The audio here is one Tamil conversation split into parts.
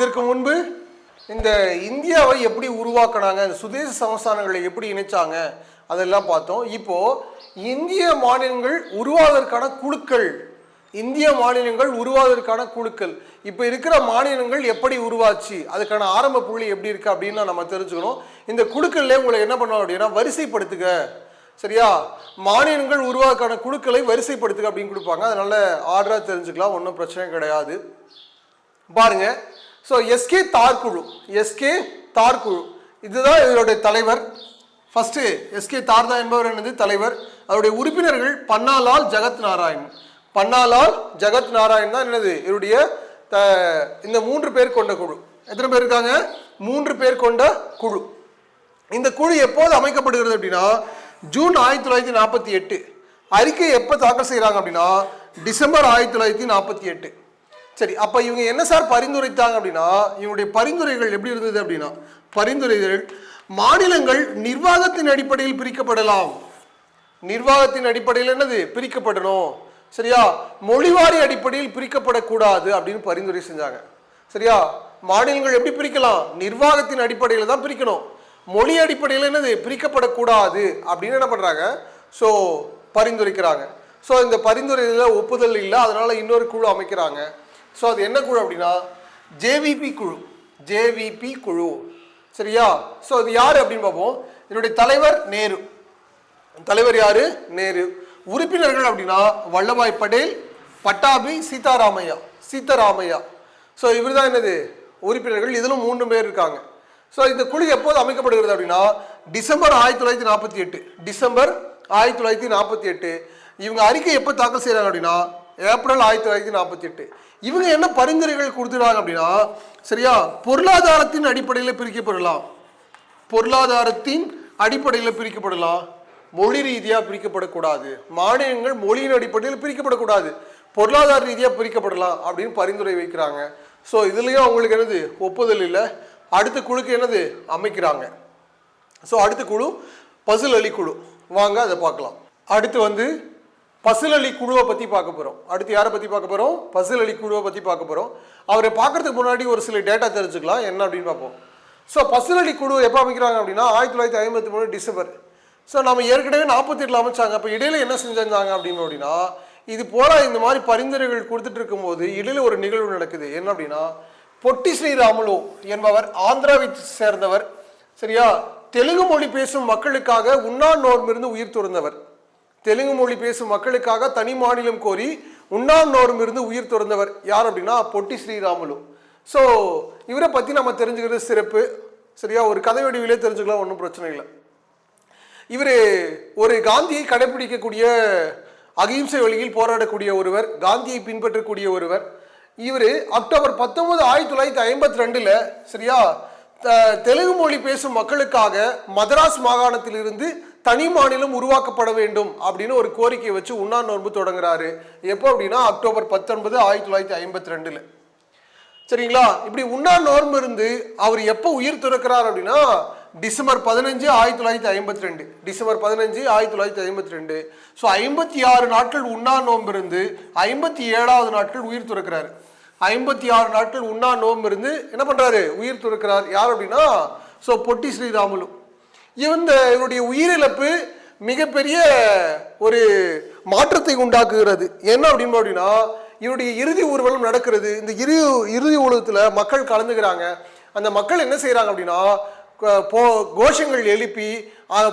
இதற்கு முன்பு இந்த இந்தியாவை எப்படி உருவாக்குனாங்க இந்த சுதேச சமஸ்தானங்களை எப்படி இணைச்சாங்க அதெல்லாம் பார்த்தோம். இப்போது இந்திய மாநிலங்கள் உருவாவதற்கான குழுக்கள் இந்திய மாநிலங்கள் உருவாவதற்கான குழுக்கள். இப்போ இருக்கிற மாநிலங்கள் எப்படி உருவாச்சு அதுக்கான ஆரம்ப புள்ளி எப்படி இருக்குது அப்படின்னு நம்ம தெரிஞ்சுக்கணும். இந்த குழுக்கள்ல உங்களை என்ன பண்ணணும் அப்படின்னா வரிசைப்படுத்துக சரியா? மாநிலங்கள் உருவாக்கான குழுக்களை வரிசைப்படுத்துக அப்படின்னு கொடுப்பாங்க. அதனால ஆர்டராக தெரிஞ்சுக்கலாம் ஒன்றும் பிரச்சனை கிடையாது. பாருங்கள் ஸோ எஸ்கே தார் குழு எஸ்கே தார் குழு இதுதான் இதனுடைய தலைவர். ஃபஸ்ட்டு எஸ்கே தார்தா என்பவர் என்னது? தலைவர். அவருடைய உறுப்பினர்கள் பன்னாலால் ஜெகத் நாராயண். பன்னாலால் ஜெகத் நாராயண் தான் என்னது? இவருடைய த- இந்த மூன்று பேர் கொண்ட குழு. எத்தனை பேர் இருக்காங்க? மூன்று பேர் கொண்ட குழு. இந்த குழு எப்போது அமைக்கப்படுகிறது அப்படின்னா ஜூன் ஆயிரத்தி தொள்ளாயிரத்தி நாற்பத்தி எட்டு. அறிக்கை எப்போ தாக்கல் செய்கிறாங்க அப்படின்னா டிசம்பர் ஆயிரத்தி தொள்ளாயிரத்தி நாற்பத்தி எட்டு. சரி அப்போ இவங்க என்ன சார் பரிந்துரைத்தாங்க அப்படின்னா இவனுடைய பரிந்துரைகள் எப்படி இருந்தது அப்படின்னா பரிந்துரைகள் மாநிலங்கள் நிர்வாகத்தின் அடிப்படையில் பிரிக்கப்படலாம். நிர்வாகத்தின் அடிப்படையில் என்னது? பிரிக்கப்படணும். சரியா? மொழிவாரி அடிப்படையில் பிரிக்கப்படக்கூடாது அப்படின்னு பரிந்துரை செஞ்சாங்க. சரியா? மாநிலங்கள் எப்படி பிரிக்கலாம்? நிர்வாகத்தின் அடிப்படையில் தான் பிரிக்கணும். மொழி அடிப்படையில் என்னது? பிரிக்கப்படக்கூடாது அப்படின்னு என்ன பண்ணுறாங்க ஸோ பரிந்துரைக்கிறாங்க. ஸோ இந்த பரிந்துரையில் ஒப்புதல் இல்லை அதனால் இன்னொரு குழு அமைக்கிறாங்க. ஸோ அது என்ன குழு அப்படின்னா ஜேவிபி குழு. ஜேவிபி குழு. சரியா? ஸோ அது யார் அப்படின்னு பார்ப்போம். என்னுடைய தலைவர் நேரு. தலைவர் யாரு? நேரு. உறுப்பினர்கள் அப்படின்னா வல்லபாய் படேல் பட்டாபி சீதாராமையா. சீதாராமையா. ஸோ இவர் தான் என்னது? உறுப்பினர்கள். இதிலும் மூன்று பேர் இருக்காங்க. ஸோ இந்த குழு எப்போது அமைக்கப்படுகிறது அப்படின்னா டிசம்பர் ஆயிரத்தி தொள்ளாயிரத்தி நாற்பத்தி எட்டு. டிசம்பர் ஆயிரத்தி தொள்ளாயிரத்தி நாற்பத்தி எட்டு. இவங்க அறிக்கை எப்போ தாக்கல் செய்கிறாங்க அப்படின்னா ஏப்ரல் ஆயிரத்தி தொள்ளாயிரத்தி நாற்பத்தி எட்டு. இவங்க என்ன பரிந்துரைகள் கொடுத்துறாங்க அப்படின்னா சரியா பொருளாதாரத்தின் அடிப்படையில் பிரிக்கப்படலாம். பொருளாதாரத்தின் அடிப்படையில் பிரிக்கப்படலாம். மொழி ரீதியாக பிரிக்கப்படக்கூடாது. மாநிலங்கள் மொழியின் அடிப்படையில் பிரிக்கப்படக்கூடாது. பொருளாதார ரீதியாக பிரிக்கப்படலாம் அப்படின்னு பரிந்துரை வைக்கிறாங்க. ஸோ இதுலேயும் அவங்களுக்கு என்னது? ஒப்புதல் இல்லை. அடுத்த குழுக்கு என்னது? அமைக்கிறாங்க. ஸோ அடுத்த குழு பசில் அலி குழு வாங்க அதை பார்க்கலாம். அடுத்து வந்து பசில் அலி குழுவை பற்றி பார்க்க போகிறோம் அடுத்து யாரை பற்றி பார்க்க போகிறோம் பசில் அலி குழுவை பற்றி பார்க்க போகிறோம் அவரை பார்க்கறதுக்கு முன்னாடி ஒரு சில டேட்டா தெரிஞ்சுக்கலாம். என்ன அப்படின்னு பார்ப்போம். ஸோ பசில் அலி குழு எப்போ அமைக்கிறாங்க அப்படின்னா ஆயிரத்தி தொள்ளாயிரத்தி ஐம்பத்தி மூணு டிசம்பர். ஸோ நம்ம ஏற்கனவே நாற்பத்தி எட்டில் அமைச்சாங்க. அப்போ இடையில என்ன செஞ்சிருந்தாங்க அப்படின்னு அப்படின்னா இது போல இந்த மாதிரி பரிந்துரைகள் கொடுத்துட்டு இருக்கும்போது இடையில ஒரு நிகழ்வு நடக்குது. என்ன அப்படின்னா பொட்டி ஸ்ரீராமுலு என்பவர் ஆந்திராவை சேர்ந்தவர் சரியா? தெலுங்கு மொழி பேசும் மக்களுக்காக உண்ணா நோர்மிருந்து உயிர் துறந்தவர். தெலுங்கு மொழி பேசும் மக்களுக்காக தனி மாநிலம் கோரி உண்ணாநோரும் இருந்து உயிர் துறந்தவர் யார் அப்படின்னா பொட்டி ஸ்ரீராமுலு. ஸோ இவரை பற்றி நம்ம தெரிஞ்சுக்கிறது சிறப்பு. சரியா? ஒரு கதை வடிவிலே தெரிஞ்சுக்கலாம் ஒன்றும் பிரச்சனை இல்லை. இவர் ஒரு காந்தியை கடைபிடிக்கக்கூடிய அகிம்சை வழியில் போராடக்கூடிய ஒருவர் காந்தியை பின்பற்றக்கூடிய ஒருவர். இவர் அக்டோபர் பத்தொன்பது ஆயிரத்தி தொள்ளாயிரத்தி ஐம்பத்தி ரெண்டில் சரியா தெலுங்கு மொழி பேசும் மக்களுக்காக மதராஸ் மாகாணத்திலிருந்து தனி மாநிலம் உருவாக்கப்பட வேண்டும் அப்படின்னு ஒரு கோரிக்கையை வச்சு உண்ணா நோன்பு தொடங்குறாரு. எப்போ அப்படின்னா அக்டோபர் பத்தொன்பது ஆயிரத்தி தொள்ளாயிரத்தி ஐம்பத்தி ரெண்டில் சரிங்களா? இப்படி உண்ணா நோன்பு இருந்து அவர் எப்போ உயிர் துறக்கிறார் அப்படின்னா டிசம்பர் பதினஞ்சு ஆயிரத்தி தொள்ளாயிரத்தி ஐம்பத்தி ரெண்டு டிசம்பர் பதினஞ்சு ஆயிரத்தி தொள்ளாயிரத்தி ஐம்பத்தி ரெண்டு ஸோ ஐம்பத்தி ஆறு நாட்கள் உண்ணா நோன்பு இருந்து ஐம்பத்தி ஏழாவது நாட்கள் உயிர் துறக்கிறார். ஐம்பத்தி ஆறு நாட்கள் உண்ணா நோன்பு இருந்து என்ன பண்ணுறாரு உயிர் துறக்கிறார். யார் அப்படின்னா? ஸோ பொட்டி ஸ்ரீராமுலு. இந்த இவருடைய உயிரிழப்பு மிகப்பெரிய ஒரு மாற்றத்தை உண்டாக்குகிறது. என்ன அப்படின்னு அப்படின்னா இவருடைய இறுதி ஊர்வலம் நடக்கிறது. இந்த இறு இறுதி ஊர்வலத்தில் மக்கள் கலந்துக்கிறாங்க. அந்த மக்கள் என்ன செய்கிறாங்க அப்படின்னா போ கோஷங்கள் எழுப்பி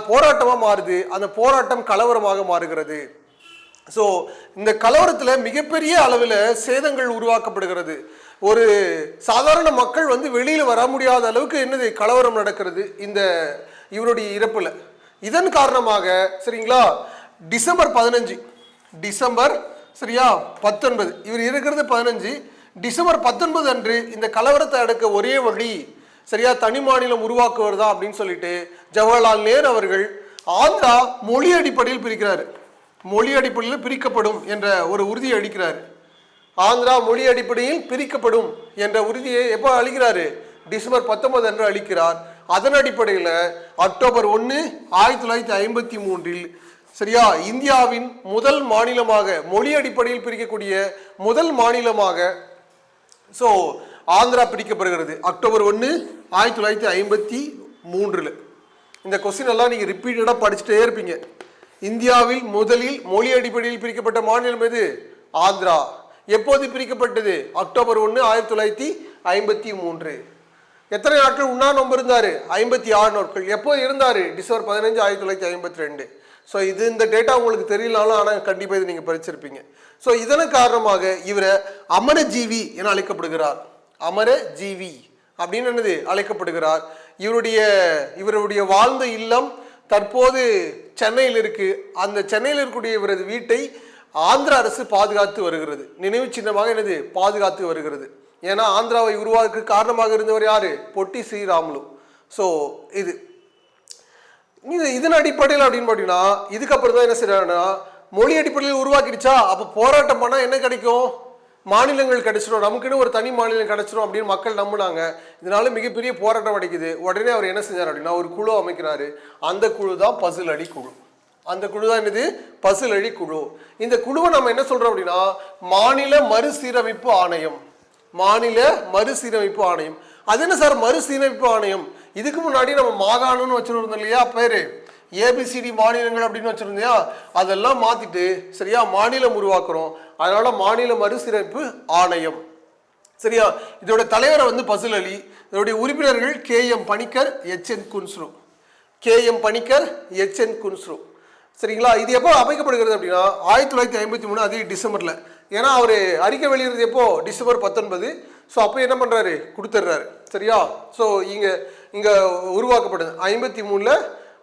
போராட்டமாக மாறுது. அந்த போராட்டம் கலவரமாக மாறுகிறது. ஸோ இந்த கலவரத்தில் மிகப்பெரிய அளவில் சேதங்கள் உருவாக்கப்படுகிறது. ஒரு சாதாரண மக்கள் வந்து வெளியில் வர முடியாத அளவுக்கு என்னது? கலவரம் நடக்கிறது. இந்த இவருடைய இறப்பில். இதன் காரணமாக சரிங்களா? டிசம்பர் பதினஞ்சு. டிசம்பர் சரியா? பத்தொன்பது. இவர் இருக்கிறது பதினஞ்சு. டிசம்பர் பத்தொன்பது அன்று இந்த கலவரத்தை அடக்க ஒரே வழி சரியா? தனி மாநிலம் உருவாக்குவது தான் அப்படின்னு சொல்லிட்டு ஜவஹர்லால் நேரு அவர்கள் ஆந்திரா மொழி அடிப்படையில் பிரிக்கிறார். மொழி அடிப்படையில் பிரிக்கப்படும் என்ற ஒரு உறுதியை அளிக்கிறார். ஆந்திரா மொழி அடிப்படையில் பிரிக்கப்படும் என்ற உறுதியை எப்போ அளிக்கிறாரு? டிசம்பர் பத்தொன்பது அன்று அளிக்கிறார். அதன் அடிப்படையில் அக்டோபர் ஒன்று ஆயிரத்தி தொள்ளாயிரத்தி ஐம்பத்தி மூன்றில் சரியா இந்தியாவின் முதல் மாநிலமாக மொழி அடிப்படையில் பிரிக்கக்கூடிய முதல் மாநிலமாக ஸோ ஆந்திரா பிரிக்கப்படுகிறது. அக்டோபர் ஒன்று ஆயிரத்தி தொள்ளாயிரத்தி ஐம்பத்தி மூன்றில். இந்த கொஸ்டின் எல்லாம் நீங்கள் ரிப்பீட்டடாக படிச்சுட்டே இருப்பீங்க. இந்தியாவில் முதலில் மொழி அடிப்படையில் பிரிக்கப்பட்ட மாநிலம் எது? ஆந்திரா. எப்போது பிரிக்கப்பட்டது? அக்டோபர் ஒன்று ஆயிரத்தி தொள்ளாயிரத்தி ஐம்பத்தி மூன்று. எத்தனை நாட்கள் உண்ணா நோன்பு இருந்தார்? ஐம்பத்தி ஆறு நாட்கள். எப்போ இருந்தார்? டிசம்பர் பதினஞ்சு ஆயிரத்தி தொள்ளாயிரத்தி ஐம்பத்தி ரெண்டு. ஸோ இது இந்த டேட்டா உங்களுக்கு தெரியலனாலும் ஆனால் கண்டிப்பாக இது நீங்கள் படிச்சிருப்பீங்க. ஸோ இதன் காரணமாக இவரை அமரஜீவி என அழைக்கப்படுகிறார். அமரஜீவி அப்படின்னு என்னது? அழைக்கப்படுகிறார். இவருடைய இவருடைய வாழ்ந்த இல்லம் தற்போது சென்னையில் இருக்கு. அந்த சென்னையில் இருக்கக்கூடிய இவரது வீட்டை ஆந்திர அரசு பாதுகாத்து வருகிறது. நினைவு சின்னமாக என்னது? பாதுகாத்து வருகிறது. ஏன்னா ஆந்திராவை உருவாக்க காரணமாக இருந்தவர் யாரு? பொட்டி ஸ்ரீராமுலு. ஸோ இது. இது இதன் அடிப்படையில் அப்படின்னு பார்த்தீங்கன்னா இதுக்கப்புறம் தான் என்ன செய்யறாங்கன்னா மொழி அடிப்படையில் உருவாக்கிடுச்சா? அப்போ போராட்டம் பண்ணால் என்ன கிடைக்கும்? மாநிலங்கள் கிடைச்சிடும் நமக்குன்னு ஒரு தனி மாநிலம் கிடைச்சிடும் அப்படின்னு மக்கள் நம்பினாங்க. இதனால மிகப்பெரிய போராட்டம் அடைக்குது. உடனே அவர் என்ன செஞ்சார் அப்படின்னா ஒரு குழு அமைக்கிறாரு. அந்த குழு தான் பசில் அடி குழு. அந்த குழு தான் என்னது? பசில் அடி குழு. இந்த குழுவை நம்ம என்ன சொல்றோம் அப்படின்னா மாநில மறுசீரமைப்பு ஆணையம். மாநில மறுசீரமைப்பு ஆணையம். அது என்ன சார் மறுசீரமைப்பு ஆணையம்? இதுக்கு முன்னாடி நம்ம மாகாணம்னு வச்சுருந்தோம் இல்லையா பேர்? ஏபிசிடி மாநிலங்கள் அப்படின்னு வச்சுருந்தியா அதெல்லாம் மாற்றிட்டு சரியா மாநிலம் உருவாக்குறோம். அதனால் மாநில மறுசீரமைப்பு ஆணையம். சரியா? இதோட தலைவரை வந்து பசுல் அலி இதோடைய உறுப்பினர்கள் K M Panikkar H N Kunzru. K M Panikkar H N Kunzru. சரிங்களா? இது எப்போ அமைக்கப்படுகிறது அப்படின்னா ஆயிரத்தி தொள்ளாயிரத்தி ஐம்பத்தி மூணு அதே டிசம்பரில். ஏன்னா அவர் அறிக்கை வெளியிடுறது எப்போ? டிசம்பர் பத்தொன்பது. ஸோ அப்போ என்ன பண்ணுறாரு கொடுத்துட்றாரு. சரியா? ஸோ இங்கே இங்கே உருவாக்கப்படுது. ஐம்பத்தி மூணில்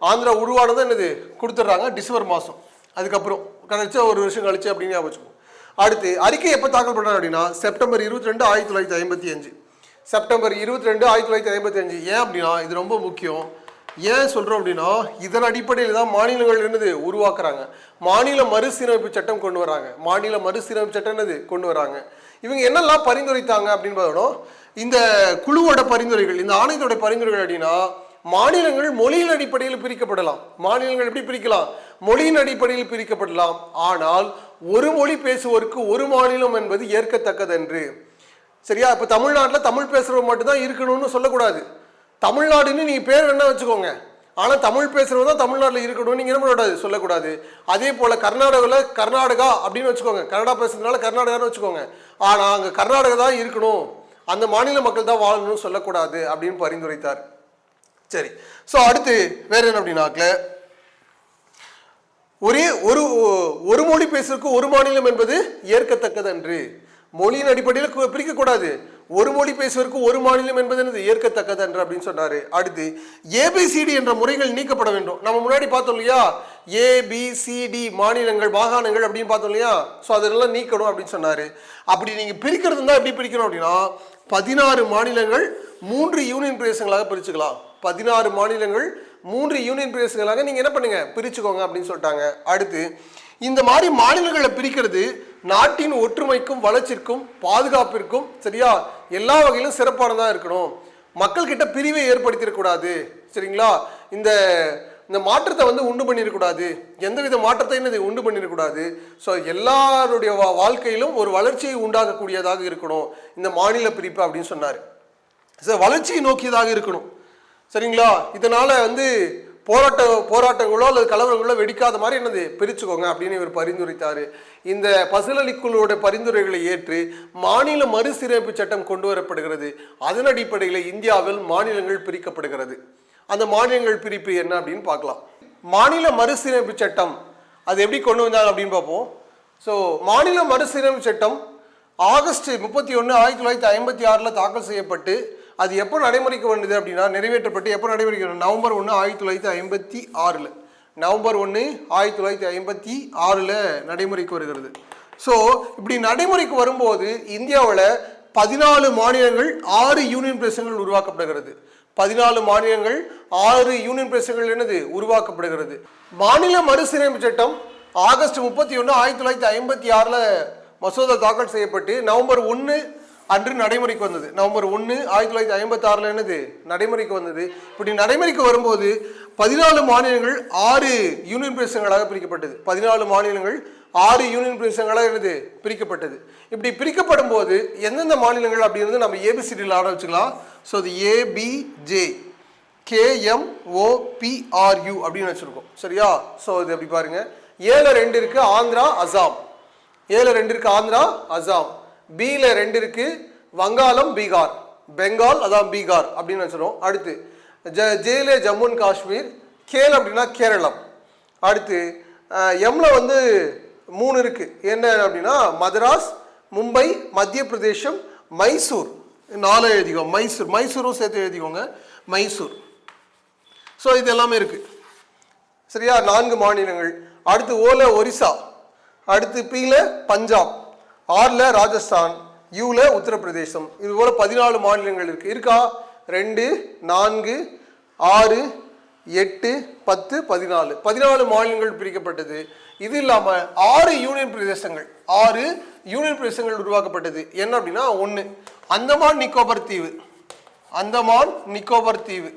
ஆந்திரா உருவானது என்னது? கொடுத்துட்றாங்க. டிசம்பர் மாதம் அதுக்கப்புறம். கழிச்சு ஒரு வருஷம் கழிச்சு அப்படின்னு ஞாபகம் அடுத்து அறிக்கை எப்போ தாக்கல் பண்ணுறாரு அப்படின்னா செப்டம்பர் இருபத்தி ரெண்டு ஆயிரத்தி தொள்ளாயிரத்தி ஐம்பத்தி அஞ்சு. செப்டம்பர் இருபத்தி ரெண்டு ஆயிரத்தி தொள்ளாயிரத்தி ஐம்பத்தி அஞ்சு. ஏன் அப்படின்னா இது ரொம்ப முக்கியம். ஏன் சொல்கிறோம் அப்படின்னா இதன் அடிப்படையில் தான் மாநிலங்கள் என்னது உருவாக்குறாங்க. மாநில மறுசீரமைப்பு சட்டம் கொண்டு வராங்க. மாநில மறுசீரமைப்பு சட்டம் என்னது கொண்டு வராங்க. இவங்க என்னெல்லாம் பரிந்துரைத்தாங்க அப்படின்னு பார்த்தோம் இந்த குழுவோட பரிந்துரைகள் இந்த ஆணையத்தோட பரிந்துரைகள் அப்படின்னா மாநிலங்கள் மொழியின் அடிப்படையில் பிரிக்கப்படலாம். மாநிலங்கள் எப்படி பிரிக்கலாம்? மொழியின் அடிப்படையில் பிரிக்கப்படலாம். ஆனால் ஒரு மொழி பேசுவோருக்கு ஒரு மாநிலம் என்பது ஏற்கத்தக்கதன்று. சரியா? இப்போ தமிழ்நாட்டில் தமிழ் பேசுகிறவங்க மட்டும்தான் இருக்கணும்னு சொல்லக்கூடாது. தமிழ்நாடுன்னு நீங்கள் பேர் என்ன வச்சுக்கோங்க. ஆனால் தமிழ் பேசுகிறவங்க தான் தமிழ்நாட்டில் இருக்கணும் நீங்கள் என்ன பண்ணக்கூடாது சொல்லக்கூடாது. அதே போல் கர்நாடகாவில் கர்நாடகா அப்படின்னு வச்சுக்கோங்க. கன்னடா பேசுறதுனால கர்நாடகான்னு வச்சுக்கோங்க. ஆனால் அங்கே கர்நாடகா தான் இருக்கணும். அந்த மாநில மக்கள் தான் வாழணும்னு சொல்லக்கூடாது அப்படின்னு பரிந்துரைத்தார். சரி. ஸோ அடுத்து வேற என்ன அப்படின்னாக்கல ஒரே ஒரு ஒரு மொழி பேசுறதுக்கு ஒரு மாநிலம் என்பது ஏற்கத்தக்கது அன்று மொழியின் அடிப்படையில் பிரிக்கக்கூடாது. ஒரு மொழி பேசுவதற்கு ஒரு மாநிலம் என்பது என்னது ஏற்கத்தக்கது என்று அப்படின்னு சொன்னார். அடுத்து ஏபிசிடி என்ற முறைகள் நீக்கப்பட வேண்டும். நம்ம முன்னாடி பார்த்தோம் இல்லையா? ஏபிசிடி மாநிலங்கள் மாகாணங்கள் அப்படின்னு பார்த்தோம் இல்லையா? ஸோ அதெல்லாம் நீக்கணும் அப்படின்னு சொன்னார். அப்படி நீங்கள் பிரிக்கிறது தான் எப்படி பிரிக்கணும் அப்படின்னா பதினாறு மாநிலங்கள் மூன்று யூனியன் பிரதேசங்களாக பிரிச்சுக்கலாம். பதினாறு மாநிலங்கள் மூன்று யூனியன் பிரதேசங்களாக நீங்கள் என்ன பண்ணுங்க? பிரிச்சுக்கோங்க அப்படின்னு சொல்லிட்டாங்க. அடுத்து இந்த மாதிரி மாநிலங்களை பிரிக்கிறது நாட்டின் ஒற்றுமைக்கும் வளர்ச்சிக்கும் பாதுகாப்பிற்கும் சரியா? எல்லா வகையிலும் சிறப்பானதாக இருக்கணும். மக்கள்கிட்ட பிரிவை ஏற்படுத்திடக்கூடாது. சரிங்களா? இந்த இந்த மாற்றத்தை வந்து உண்டு பண்ணிடக்கூடாது. எந்தவித மாற்றத்தையும் என்னது உண்டு பண்ணிடக்கூடாது. ஸோ எல்லாருடைய வா- வாழ்க்கையிலும் ஒரு வளர்ச்சியை உண்டாகக்கூடியதாக இருக்கணும். இந்த மாநில பிரிப்பு அப்படின்னு சொன்னார். சார் வளர்ச்சியை நோக்கியதாக இருக்கணும். சரிங்களா? இதனால் வந்து போராட்ட போராட்டங்களோ அல்லது கலவரங்களோ வெடிக்காத மாதிரி என்னது? பிரிச்சுக்கோங்க அப்படின்னு இவர் பரிந்துரைத்தார். இந்த பசுலலிக்குழுவோட பரிந்துரைகளை ஏற்று மாநில மறுசீரமைப்பு சட்டம் கொண்டு வரப்படுகிறது. அதன் அடிப்படையில் இந்தியாவில் மாநிலங்கள் பிரிக்கப்படுகிறது. அந்த மாநிலங்கள் பிரிப்பு என்ன அப்படின்னு பார்க்கலாம். மாநில மறுசீரமைப்பு சட்டம் அது எப்படி கொண்டு வந்தாங்க அப்படின்னு பார்ப்போம். ஸோ மாநில மறுசீரமைப்பு சட்டம் ஆகஸ்ட் முப்பத்தி ஒன்று ஆயிரத்தி தொள்ளாயிரத்தி ஐம்பத்தி ஆறில் தாக்கல் செய்யப்பட்டு அது எப்போ நடைமுறைக்கு வந்தது அப்படின்னா நிறைவேற்றப்பட்டு எப்போ நடைமுறைக்கு வந்தது? நவம்பர் ஒன்று ஆயிரத்தி தொள்ளாயிரத்தி ஐம்பத்தி ஆறில். நவம்பர் ஒன்று ஆயிரத்தி தொள்ளாயிரத்தி ஐம்பத்தி ஆறில் நடைமுறைக்கு வருகிறது. ஸோ இப்படி நடைமுறைக்கு வரும்போது இந்தியாவில் பதினாலு மாநிலங்கள் ஆறு யூனியன் பிரதேசங்கள் உருவாக்கப்படுகிறது. பதினாலு மாநிலங்கள் ஆறு யூனியன் பிரதேசங்கள் என்னது? உருவாக்கப்படுகிறது. மாநில மறுசீரமைப்பு சட்டம் ஆகஸ்ட் முப்பத்தி ஒன்று ஆயிரத்தி தொள்ளாயிரத்தி ஐம்பத்தி ஆறில் மசோதா தாக்கல் செய்யப்பட்டு நவம்பர் ஒன்று அன்று நடைமுறைக்கு வந்தது. நவம்பர் ஒன்று ஆயிரத்தி தொள்ளாயிரத்தி ஐம்பத்தி ஆறில் என்னது? நடைமுறைக்கு வந்தது. இப்படி நடைமுறைக்கு வரும்போது பதினாலு மாநிலங்கள் ஆறு யூனியன் பிரதேசங்களாக பிரிக்கப்பட்டது. பதினாலு மாநிலங்கள் ஆறு யூனியன் பிரதேசங்களாக என்னது? பிரிக்கப்பட்டது. இப்படி பிரிக்கப்படும் போது எந்தெந்த மாநிலங்கள் அப்படிங்கிறது நம்ம ஏபிசிடியில் ஆரம்பிச்சுக்கலாம் ஸோ அது ஏபிஜே கேஎம்ஓபிஆர்யூ அப்படின்னு வச்சுருக்கோம். சரியா? ஸோ இது அப்படி பாருங்க. ஏழு ரெண்டு இருக்கு ஆந்திரா அசாம். ஏழு ரெண்டு இருக்கு ஆந்திரா அசாம். பியில் ரெண்டு இருக்குது வங்காளம் பீகார். பெங்கால் அதான் பீகார் அப்படின்னு வச்சுருவோம் அடுத்து ஜ ஜேல ஜம்மு அண்ட் காஷ்மீர் கேல் அப்படின்னா கேரளம். அடுத்து எம்ல வந்து மூணு இருக்குது என்ன அப்படின்னா மதராஸ் மும்பை மத்திய பிரதேசம் மைசூர். நாலு எழுதிக்கோங்க. மைசூர். மைசூரும் சேர்த்து எழுதிக்கோங்க. மைசூர். ஸோ இது எல்லாமே இருக்குது சரியா? நான்கு மாநிலங்கள். அடுத்து ஓல ஒரிசா. அடுத்து பீல பஞ்சாப். ஆறில் ராஜஸ்தான் யூவில் உத்தரப்பிரதேசம். இது போல் பதினாலு மாநிலங்கள் இருக்குது இருக்கா? ரெண்டு நான்கு ஆறு எட்டு பத்து பதினாலு. பதினாலு மாநிலங்கள் பிரிக்கப்பட்டது. இது இல்லாமல் ஆறு யூனியன் பிரதேசங்கள். ஆறு யூனியன் பிரதேசங்கள் உருவாக்கப்பட்டது. என்ன அப்படின்னா ஒன்று அந்தமான் நிக்கோபர் தீவு. அந்தமான் நிக்கோபர் தீவு.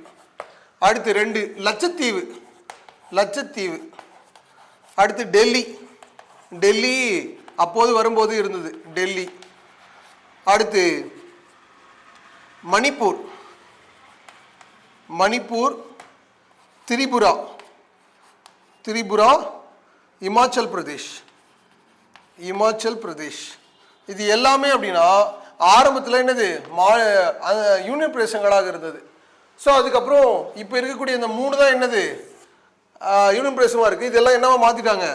அடுத்து ரெண்டு லட்சத்தீவு. லட்சத்தீவு. அடுத்து டெல்லி. டெல்லி அப்போது வரும்போது இருந்தது டெல்லி. அடுத்து மணிப்பூர். மணிப்பூர் திரிபுரா. திரிபுரா இமாச்சல் பிரதேஷ். இமாச்சல் பிரதேஷ். இது எல்லாமே அப்படின்னா ஆரம்பத்தில் என்னது மா யூனியன் பிரதேசங்களாக இருந்தது. ஸோ அதுக்கப்புறம் இப்போ இருக்கக்கூடிய இந்த மூணு தான் என்னது யூனியன் பிரதேசமாக இருக்குது இதெல்லாம் என்னவா மாற்றிட்டாங்க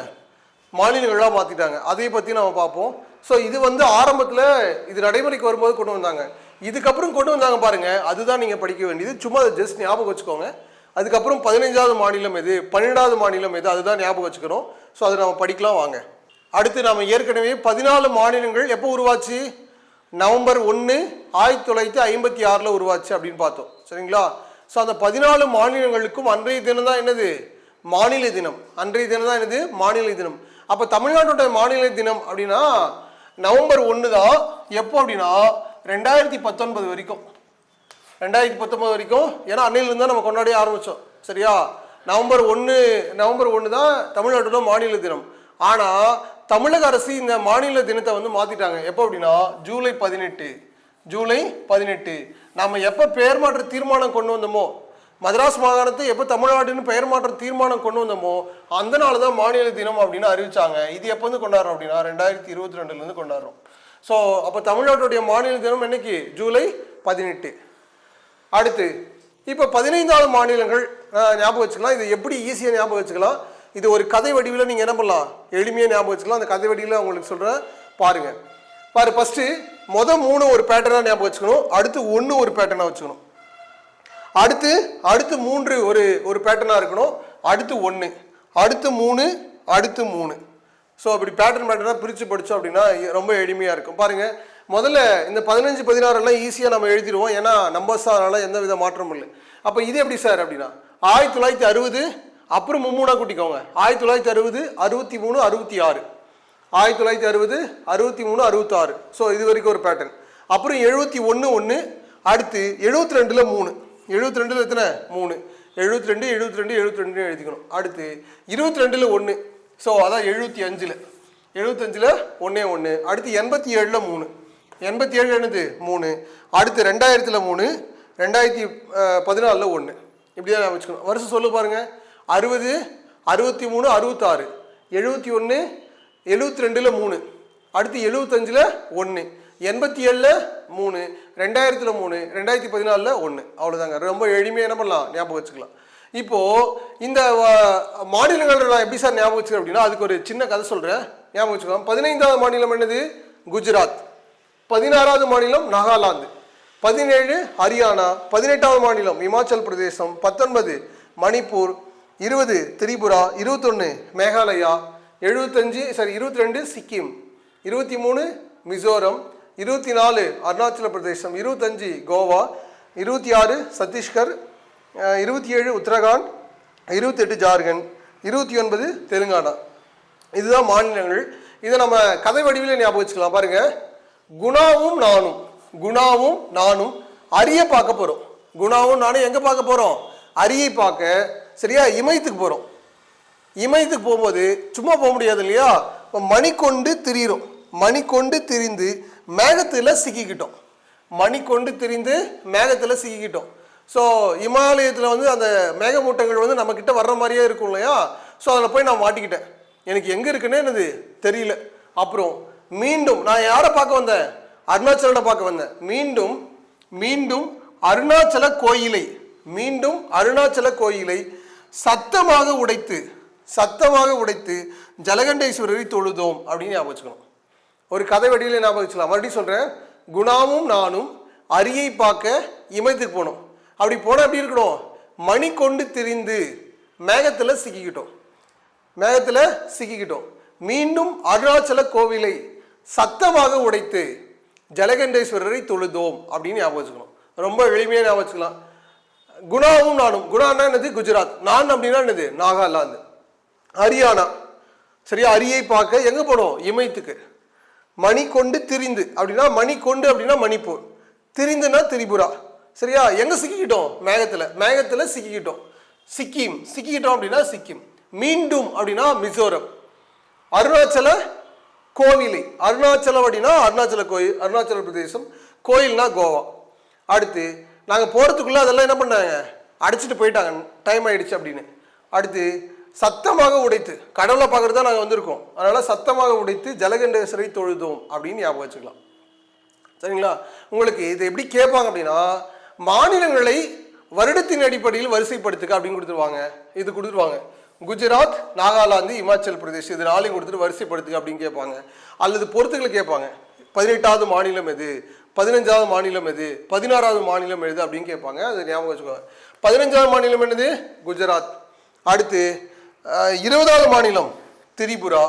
மாநிலங்களாக மாற்றிட்டாங்க அதை பற்றி நம்ம பார்ப்போம். ஸோ இது வந்து ஆரம்பத்தில் இது நடைமுறைக்கு வரும்போது கொண்டு வந்தாங்க. இதுக்கப்புறம் கொண்டு வந்தாங்க பாருங்கள் அதுதான் நீங்கள் படிக்க வேண்டியது. சும்மா அதை ஜஸ்ட் ஞாபகம் வச்சுக்கோங்க. அதுக்கப்புறம் பதினைஞ்சாவது மாநிலம் எது? பன்னெண்டாவது மாநிலம் எது? அதுதான் ஞாபகம் வச்சுக்கிறோம். ஸோ அதை நம்ம படிக்கலாம் வாங்க. அடுத்து நம்ம ஏற்கனவே பதினாலு மாநிலங்கள் எப்போ உருவாச்சு? நவம்பர் ஒன்று ஆயிரத்தி தொள்ளாயிரத்தி ஐம்பத்தி ஆறில் உருவாச்சு அப்படின்னு பார்த்தோம். சரிங்களா? ஸோ அந்த பதினாலு மாநிலங்களுக்கும் அன்றைய தினம் தான் என்னது? மாநில தினம். அன்றைய தினம் தான் என்னது? மாநில தினம். அப்போ தமிழ்நாட்டோட மாநில தினம் அப்படின்னா நவம்பர் ஒன்று தான் எப்போ அப்படின்னா ரெண்டாயிரத்தி பத்தொன்பது வரைக்கும். ரெண்டாயிரத்தி பத்தொன்பது வரைக்கும். ஏன்னா அன்னையிலிருந்து தான் நம்ம கொண்டாடிய ஆரம்பித்தோம் சரியா? நவம்பர் ஒன்று நவம்பர் ஒன்று தான் தமிழ்நாட்டோட மாநில தினம். ஆனால் தமிழக அரசு இந்த மாநில தினத்தை வந்து மாற்றிட்டாங்க எப்போ அப்படின்னா ஜூலை பதினெட்டு. ஜூலை பதினெட்டு. நம்ம எப்போ பேர் மாற்ற தீர்மானம் கொண்டு வந்தோமோ மதராஸ் மாகாணத்தை எப்போ தமிழ்நாட்டின் பெயர் மாற்றம் தீர்மானம் கொண்டு வந்தோமோ அந்த நாள் தான் மாநில தினம் அப்படின்னு அறிவிச்சாங்க. இது எப்போ வந்து கொண்டாடுறோம் அப்படின்னா ரெண்டாயிரத்தி இருபத்தி ரெண்டுலேருந்து கொண்டாடுறோம். ஸோ அப்போ தமிழ்நாட்டுடைய மாநில தினம் என்னைக்கு? ஜூலை பதினெட்டு. அடுத்து இப்போ பதினைந்தாவது மாநிலங்கள் ஞாபகம் வச்சுக்கலாம். இது எப்படி ஈஸியாக ஞாபகம் வச்சுக்கலாம்? இது ஒரு கதை வடிவில் நீங்கள் என்ன பண்ணலாம்? எளிமையாக ஞாபகம் வச்சுக்கலாம். அந்த கதை வடிவில் உங்களுக்கு சொல்கிறேன் பாருங்கள் பாரு ஃபஸ்ட்டு மொதல் மூணு ஒரு பேட்டர்னாக ஞாபகம் வச்சுக்கணும். அடுத்து ஒன்று ஒரு பேட்டர்னாக வச்சுக்கணும். அடுத்து அடுத்து மூன்று ஒரு ஒரு பேட்டர்னாக இருக்கணும். அடுத்து ஒன்று அடுத்து மூணு அடுத்து மூணு. ஸோ அப்படி பேட்டர்ன் பேட்டர்னாக பிரித்து படித்தோம் அப்படின்னா ரொம்ப எளிமையாக இருக்கும். பாருங்கள் முதல்ல இந்த பதினஞ்சு பதினாறுலாம் ஈஸியாக நம்ம எழுதிடுவோம். ஏன்னா நம்பர்ஸ் அதனால் எந்த வித மாற்றமும் இல்லை. அப்போ இது எப்படி சார் அப்படின்னா ஆயிரத்தி தொள்ளாயிரத்தி அறுபது அப்புறம் மும்மூணாக கூட்டிக்கோங்க. ஆயிரத்தி தொள்ளாயிரத்தி அறுபது அறுபத்தி மூணு அறுபத்தி ஆறு. ஆயிரத்தி தொள்ளாயிரத்தி அறுபது அறுபத்தி மூணு அறுபத்தாறு. ஸோ இது வரைக்கும் ஒரு பேட்டர்ன் அப்புறம் எழுபத்தி ஒன்று ஒன்று அடுத்து எழுபத்தி ரெண்டில் மூணு. எழுபத்தி ரெண்டில் எத்தனை? மூணு. எழுபத்தி ரெண்டு எழுபத்தி ரெண்டு எழுபத்தி ரெண்டு எழுதிக்கணும். அடுத்து இருபத்தி ரெண்டில் ஒன்று ஸோ அதான் எழுபத்தி அஞ்சில் எழுபத்தஞ்சில் ஒன்றே ஒன்று அடுத்து எண்பத்தி ஏழில் மூணு. எண்பத்தி ஏழு என்னது? மூணு. அடுத்து ரெண்டாயிரத்தில் மூணு. ரெண்டாயிரத்தி பதினாலில் ஒன்று இப்படி தான் வச்சுக்கணும். வருஷம் சொல்லு பாருங்க. அறுபது அறுபத்தி மூணு அறுபத்தாறு. எழுபத்தி ஒன்று எழுபத்தி ரெண்டில் மூணு. அடுத்து எழுபத்தஞ்சில் ஒன்று எண்பத்தி ஏழில் மூணு ரெண்டாயிரத்தில் மூணு ரெண்டாயிரத்தி பதினாலில் ஒன்று அவ்வளோதாங்க ரொம்ப எளிமையாக என்ன பண்ணலாம்? ஞாபகம் வச்சுக்கலாம். இப்போது இந்த மாநிலங்கள் நான் எப்படி சார் ஞாபகம் வச்சுக்கிறேன் அப்படின்னா அதுக்கு ஒரு சின்ன கதை சொல்கிறேன் ஞாபகம் வச்சுக்கலாம் பதினைந்தாவது மாநிலம் என்னது? குஜராத். பதினாறாவது மாநிலம் நாகாலாந்து. பதினேழு ஹரியானா. பதினெட்டாவது மாநிலம் இமாச்சல் பிரதேசம். பத்தொன்பது மணிப்பூர். இருபது திரிபுரா. இருபத்தொன்று மேகாலயா. எழுபத்தஞ்சு சாரி இருபத்தி ரெண்டு சிக்கிம். இருபத்தி மூணு மிசோரம். இருபத்தி நாலு அருணாச்சல பிரதேசம் இருபத்தஞ்சி கோவா இருபத்தி ஆறு சத்தீஸ்கர் இருபத்தி ஏழு உத்தரகாண்ட் இருபத்தெட்டு ஜார்க்கண்ட் இருபத்தி ஒன்பது தெலுங்கானா. இதுதான் மாநிலங்கள். இதை நம்ம கதை வடிவில் ஞாபகம் வச்சுக்கலாம். பாருங்க. குணாவும் நானும். குணாவும் நானும் அரிய பார்க்க போகிறோம் குணாவும் நானும் எங்கே பார்க்க போகிறோம் அரியை பார்க்க சரியா? இமயத்துக்கு போகிறோம் இமயத்துக்கு போகும்போது சும்மா போக முடியாது இல்லையா? மணி கொண்டு திரியிறோம். மணி கொண்டு திரிந்து மேகத்தில் சிக்கிக்கிட்டோம். மணி கொண்டு திரிந்து மேகத்தில் சிக்கிக்கிட்டோம். ஸோ இமாலயத்தில் வந்து அந்த மேகமூட்டங்கள் வந்து நம்மக்கிட்ட வர்ற மாதிரியே இருக்கும் இல்லையா? ஸோ அதில் போய் நான் மாட்டிக்கிட்டேன். எனக்கு எங்கே இருக்குன்னு எனக்கு தெரியல. அப்புறம் மீண்டும் நான் யாரை பார்க்க வந்தேன்? அருணாச்சலோட பார்க்க வந்தேன். மீண்டும் மீண்டும் அருணாச்சல கோயிலை மீண்டும் அருணாச்சல கோயிலை சத்தமாக உடைத்து சத்தமாக உடைத்து ஜலகண்டேஸ்வரரை தொழுதோம் அப்படின்னு ஞாபகம் வச்சுக்கணும். ஒரு கதை வடிவில் ஞாபகம் வச்சுக்கலாம். மறுபடியும் சொல்கிறேன் குணாவும் நானும் அரியை பார்க்க இமயத்துக்கு போனோம். அப்படி போனால் எப்படி இருக்கணும்? மணி கொண்டு திரிந்து மேகத்தில் சிக்கிக்கிட்டோம். மேகத்தில் சிக்கிக்கிட்டோம். மீண்டும் அருணாச்சல கோவிலை சத்தமாக உடைத்து ஜலகண்டேஸ்வரரை தொழுதோம் அப்படின்னு ஞாபகம் வச்சுக்கணும். ரொம்ப எளிமையாக ஞாபகம் வச்சுக்கலாம். குணாவும் நானும் குணான்னா என்னது? குஜராத். நான் அப்படின்னா என்னது? நாகாலாந்து. ஹரியானா. சரியா? அரியை பார்க்க எங்கே போனோம்? இமயத்துக்கு. மணி கொண்டு திரிந்து. அப்படின்னா மணி கொண்டு அப்படின்னா மணிப்பூர். திரிந்துன்னா திரிபுரா. சரியா? எங்கே சிக்கிக்கிட்டோம்? மேகத்தில். மேகத்தில் சிக்கிக்கிட்டோம். சிக்கிம். சிக்கிக்கிட்டோம் அப்படின்னா சிக்கிம். மீண்டும் அப்படின்னா மிசோரம். அருணாச்சல கோவிலை. அருணாச்சலம் அப்படின்னா அருணாச்சல கோயில் அருணாச்சல பிரதேசம். கோயில்னா கோவா. அடுத்து நாங்கள் போகிறதுக்குள்ளே அதெல்லாம் என்ன பண்ணாங்க? அடிச்சிட்டு போயிட்டாங்க. டைம் ஆயிடுச்சு அப்படின்னு. அடுத்து சத்தமாக உடைத்து கடவுளை பார்க்குறது தான் நாங்கள் வந்திருக்கோம். அதனால் சத்தமாக உடைத்து ஜலகண்டேஸ்வரை தொழுதோம் அப்படின்னு ஞாபகம் வச்சுக்கலாம். சரிங்களா? உங்களுக்கு இது எப்படி கேட்பாங்க அப்படின்னா மாநிலங்களை வருடத்தின் அடிப்படையில் வரிசைப்படுத்துக்க அப்படின்னு கொடுத்துருவாங்க. இது கொடுத்துருவாங்க. குஜராத் நாகாலாந்து இமாச்சல் பிரதேஷ் இது நாளையும் கொடுத்துட்டு வரிசைப்படுத்துக்க அப்படின்னு கேட்பாங்க. அல்லது பொறுத்துக்களை கேட்பாங்க. பதினெட்டாவது மாநிலம் எது? பதினஞ்சாவது மாநிலம் எது? பதினாறாவது மாநிலம் எது அப்படின்னு கேட்பாங்க. அது ஞாபகம் வச்சுக்கோங்க. பதினஞ்சாவது மாநிலம் என்னது? குஜராத். அடுத்து இருபதாவது மாநிலம் திரிபுரா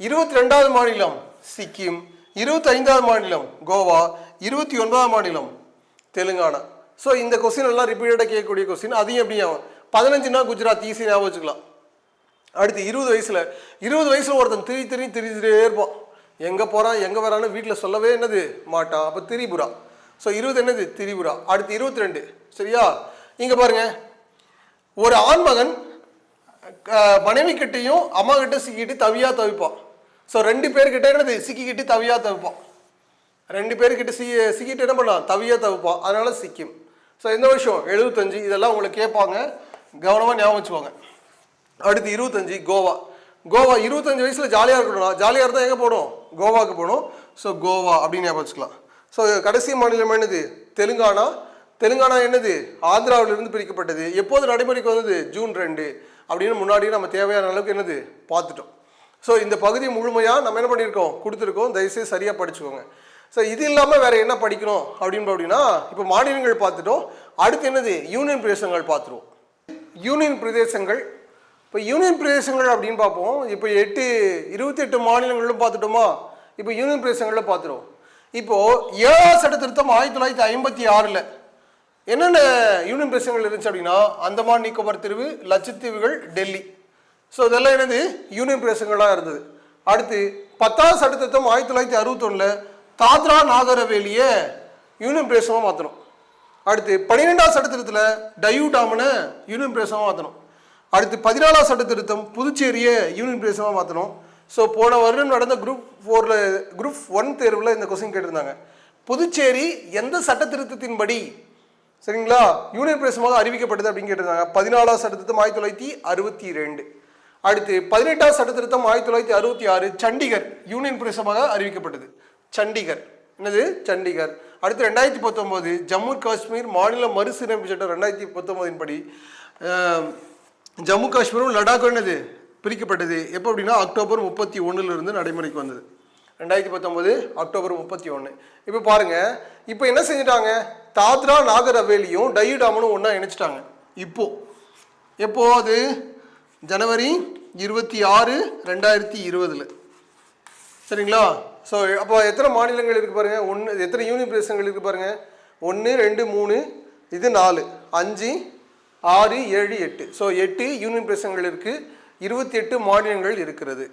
இருபத்தி ரெண்டாவது மாநிலம் சிக்கிம் இருபத்தி ஐந்தாவது மாநிலம் கோவா இருபத்தி ஒன்பதாவது மாநிலம் தெலுங்கானா. ஸோ இந்த கொஸ்டின் எல்லாம் ரிப்பீட்டடாக கேட்கக்கூடிய கொஸ்டின் அதையும் எப்படி ஆகும் பதினஞ்சுனா குஜராத் ஈஸி ஞாபகம் வச்சுக்கலாம். அடுத்து இருபது வயசில் இருபது வயசில் ஒருத்தன் திரி திரி திரிஞ்சிட்டே இருப்பான். எங்கே போகிறான் எங்கே வரான்னு வீட்டில் சொல்லவே என்னது? மாட்டான். அப்போ திரிபுரா. ஸோ இருபது என்னது? திரிபுரா. அடுத்து இருபத்தி ரெண்டு சரியா? இங்கே பாருங்க. ஒரு ஆண்மகன் மனைவி கிட்டையும் அம்மா கிட்ட சிக்கிட்டு தவியா தவிப்பான் ஸோ ரெண்டு பேர்கிட்ட என்னது? சிக்கிக்கிட்டு தவியா தவிப்பான் ரெண்டு பேர்கிட்ட சி சிக்கிட்டு என்ன பண்ணலாம்? தவியா தவிப்பான் அதனால சிக்கிம். ஸோ எந்த வருஷம் எழுபத்தஞ்சு இதெல்லாம் உங்களுக்கு கேட்பாங்க. கவனமாக ஞாபகம் வச்சுக்கோங்க. அடுத்து இருபத்தஞ்சு கோவா. கோவா இருபத்தஞ்சு வயசில் ஜாலியாக இருக்கணும்னா ஜாலியாக இருந்தால் எங்கே போகணும்? கோவாவுக்கு போகணும். ஸோ கோவா அப்படின்னு ஞாபகம் வச்சுக்கலாம். ஸோ கடைசி மாநிலம் என்னது? தெலுங்கானா. தெலுங்கானா என்னது? ஆந்திராவிலிருந்து பிரிக்கப்பட்டது. எப்போது நடைமுறைக்கு வந்தது? ஜூன் ரெண்டு. அப்படின்னு முன்னாடியே நம்ம தேவையான அளவுக்கு என்னது? பார்த்துட்டோம். ஸோ இந்த பகுதி முழுமையாக நம்ம என்ன பண்ணியிருக்கோம்? கொடுத்துருக்கோம். தயவுசெய்து சரியாக படிச்சுக்கோங்க. ஸோ இது இல்லாமல் வேற என்ன படிக்கணும் அப்படின்னு அப்படின்னா இப்போ மாநிலங்கள் பார்த்துட்டோம். அடுத்து என்னது? யூனியன் பிரதேசங்கள் பார்த்துருவோம். யூனியன் பிரதேசங்கள். இப்போ யூனியன் பிரதேசங்கள் அப்படின்னு பார்ப்போம். இப்போ எட்டு இருபத்தி எட்டு மாநிலங்களும் பார்த்துட்டோமா? இப்போ யூனியன் பிரதேசங்களில் பார்த்துருவோம். இப்போது ஏழாவது சட்ட திருத்தம் ஆயிரத்தி தொள்ளாயிரத்தி ஐம்பத்தி ஆறில் என்னென்ன யூனியன் பிரதேசங்கள் இருந்துச்சு அப்படின்னா அந்தமான் நிக்கோபார் தீவு லட்சத்தீவுகள் டெல்லி. ஸோ இதெல்லாம் என்னது? யூனியன் பிரதேசங்களாக இருந்தது. அடுத்து பத்தாவது சட்ட திருத்தம் ஆயிரத்தி தொள்ளாயிரத்தி அறுபத்தொன்னில் தாத்ரா நாகரவேலியை யூனியன் பிரதேசமாக மாற்றணும் அடுத்து பன்னிரெண்டாவது சட்ட டயூ டாமனை யூனியன் பிரதேசமாக மாற்றணும் அடுத்து பதினாலாம் சட்ட திருத்தம் புதுச்சேரியை யூனியன் பிரதேசமாக மாற்றணும் ஸோ போன வருடம் நடந்த குரூப் ஃபோரில் குரூப் ஒன் தேர்வில் இந்த கொஸ்டின் கேட்டிருந்தாங்க. புதுச்சேரி எந்த சட்டத்திருத்தத்தின்படி சரிங்களா? யூனியன் பிரதேசமாக அறிவிக்கப்பட்டது அப்படின்னு கேட்டிருந்தாங்க. பதினாலாம் சட்டத்திருத்தம் ஆயிரத்தி தொள்ளாயிரத்தி அறுபத்தி ரெண்டு. அடுத்து பதினெட்டாம் சட்டத்திருத்தம் ஆயிரத்தி தொள்ளாயிரத்தி அறுபத்தி ஆறு சண்டிகர் யூனியன் பிரதேசமாக அறிவிக்கப்பட்டது. சண்டிகர். என்னது? சண்டிகர். அடுத்து ரெண்டாயிரத்தி பத்தொம்போது ஜம்மு காஷ்மீர் மாநில மறுசீரமைப்பு சட்டம் ரெண்டாயிரத்தி பத்தொம்போதின் படி ஜம்மு காஷ்மீரும் லடாக்கும் என்னது? பிரிக்கப்பட்டது. எப்போ அப்படின்னா அக்டோபர் முப்பத்தி ஒன்றுலேருந்து நடைமுறைக்கு வந்தது. ரெண்டாயிரத்தி பத்தொம்போது அக்டோபர் முப்பத்தி ஒன்று இப்போ பாருங்க. இப்போ என்ன செஞ்சுட்டாங்க? தாத்ரா நாகர் ஹவேலியும் டயூ டாமனும் ஒன்றா இணைச்சிட்டாங்க. இப்போ எப்போ அது? ஜனவரி இருபத்தி ஆறு ரெண்டாயிரத்தி இருபதில். சரிங்களா? ஸோ அப்போ எத்தனை மாநிலங்கள் இருக்கு பாருங்கள் ஒன்று எத்தனை யூனியன் பிரதேசங்கள் இருக்கு பாருங்கள் ஒன்று ரெண்டு மூணு இது நாலு அஞ்சு ஆறு ஏழு எட்டு. ஸோ எட்டு யூனியன் பிரதேசங்கள் இருக்குது இருபத்தி எட்டு மாநிலங்கள் இருக்கிறது.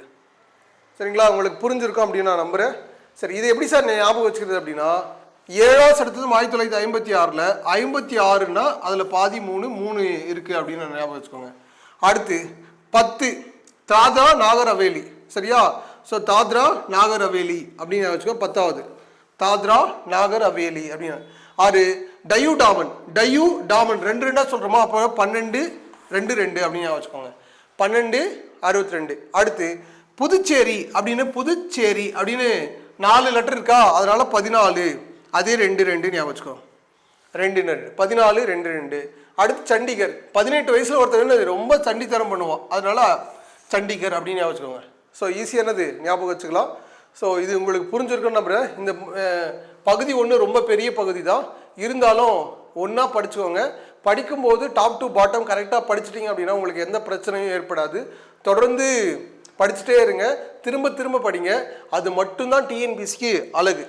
சரிங்களா? உங்களுக்கு புரிஞ்சிருக்கும் அப்படின்னு நான் நம்புகிறேன் சரி இதை எப்படி சார் ஞாபகம் வச்சுக்கிறது அப்படின்னா ஏழாவது சட்டத்தும் ஆயிரத்தி தொள்ளாயிரத்தி ஐம்பத்தி ஆறில் ஐம்பத்தி ஆறுனா அதில் பாதி மூணு மூணு இருக்குது அப்படின்னு ஞாபகம் வச்சுக்கோங்க. அடுத்து பத்து தாதா நாகர் அவேலி சரியா? ஸோ தாத்ரா நாகர் ஹவேலி அப்படின்னு வச்சுக்கோ பத்தாவது. தாத்ரா நாகர் அவேலி அப்படின்னு. ஆறு டயு டாமன் டயு டாமன் ரெண்டு ரெண்டாக சொல்கிறோமா அப்போ பன்னெண்டு ரெண்டு ரெண்டு அப்படின்னு வச்சுக்கோங்க. பன்னெண்டு அறுபத்தி ரெண்டு அடுத்து புதுச்சேரி அப்படின்னு புதுச்சேரி அப்படின்னு நாலு லெட்டர் இருக்கா? அதனால பதினாலு. அதே ரெண்டு ரெண்டு ஞாபகம் ரெண்டு ரெண்டு பதினாலு ரெண்டு ரெண்டு. அடுத்து சண்டிகர். பதினெட்டு வயசில் ஒருத்தர் ரொம்ப சண்டித்தரம் பண்ணுவான். அதனால சண்டிகர் அப்படின்னு ஞாபகம் வச்சுக்கோங்க. ஸோ ஈஸியானது ஞாபகம் வச்சுக்கலாம். ஸோ இது உங்களுக்கு புரிஞ்சிருக்குன்னு நம்புகிறேன் இந்த பகுதி ஒன்று ரொம்ப பெரிய பகுதி தான் இருந்தாலும் ஒன்றா படிச்சுக்கோங்க. படிக்கும்போது டாப் டு பாட்டம் கரெக்டாக படிச்சிட்டிங்க அப்படின்னா உங்களுக்கு எந்த பிரச்சனையும் ஏற்படாது. தொடர்ந்து படிச்சுட்டே இருங்க. திரும்ப திரும்ப படிங்க. அது மட்டும்தான் டிஎன்பிசிக்கு அழகு.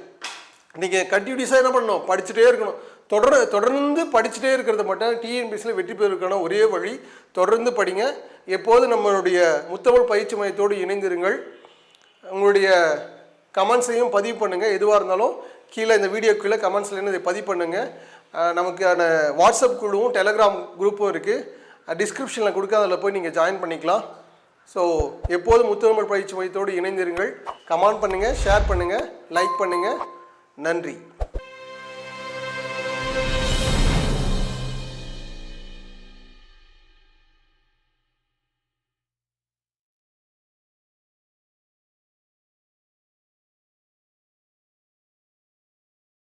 நீங்கள் கண்டினியூஸாக என்ன பண்ணணும்? படிச்சுட்டே இருக்கணும். தொடர் தொடர்ந்து படிச்சுட்டே இருக்கிறது மட்டும் டிஎன்பிஎஸ்சியில் வெற்றி பெறுவதற்கான ஒரே வழி. தொடர்ந்து படிங்க. எப்போது நம்மளுடைய முத்தமிழ் பயிற்சி மையத்தோடு இணைந்திருங்கள். உங்களுடைய கமெண்ட்ஸையும் பதிவு பண்ணுங்கள் எதுவாக இருந்தாலும் கீழே இந்த வீடியோ கீழே கமெண்ட்ஸில் இதை பதிவு பண்ணுங்கள் நமக்கான வாட்ஸ்அப் குழுவும் டெலகிராம் குரூப்பும் இருக்குது டிஸ்கிரிப்ஷனில் கொடுக்க அதில் போய் நீங்கள் ஜாயின் பண்ணிக்கலாம். ஸோ எப்போதும் முத்தமிழ் பயிற்சி மையத்தோடு இணைந்திருங்கள் கமெண்ட் பண்ணுங்கள் ஷேர் பண்ணுங்கள் லைக் பண்ணுங்கள் நன்றி.